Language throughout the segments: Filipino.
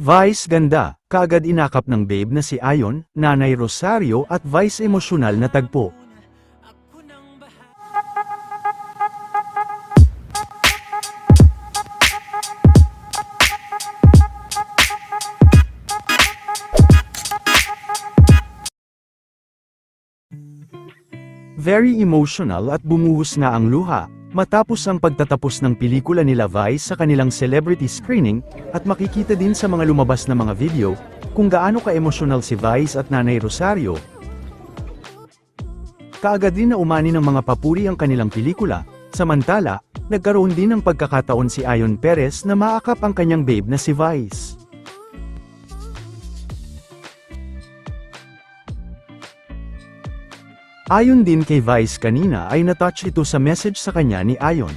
Vice ganda, kaagad inakap ng babe na si Ayon, Nanay Rosario at Vice emosyonal na tagpo. Very emotional at bumuhos na ang luha, matapos ang pagtatapos ng pelikula nila Vice sa kanilang celebrity screening, at makikita din sa mga lumabas na mga video, kung gaano ka-emosyonal si Vice at Nanay Rosario. Kaagad din na umani ng mga papuri ang kanilang pelikula, samantala, nagkaroon din ng pagkakataon si Ayon Perez na maakap ang kanyang babe na si Vice. Ayon din kay Vice kanina ay natouch ito sa message sa kanya ni Ayon.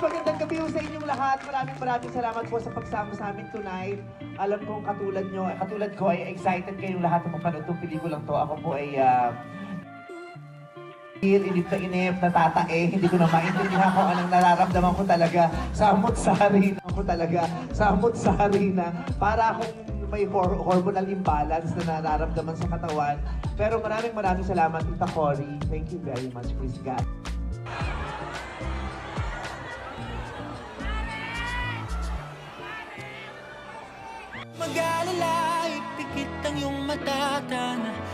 Magandang gabi po sa inyong lahat. Maraming maraming salamat po sa pagsama sa amin tonight. Alam kong katulad nyo, katulad ko ay excited kayong lahat na mapanood itong pelikulang to. Ako po ay uh, inip na inip, natatae, hindi ko na maintindihan kung anong nararamdaman ko talaga sa amot sa harina ko talaga, sa amot sa harina. Para akong may hor- hormonal imbalance na nararamdaman sa katawan. Pero maraming maraming salamat, Tita Cory. Thank you very much, Chris God. Mag-alala, ipikit ang iyong matatana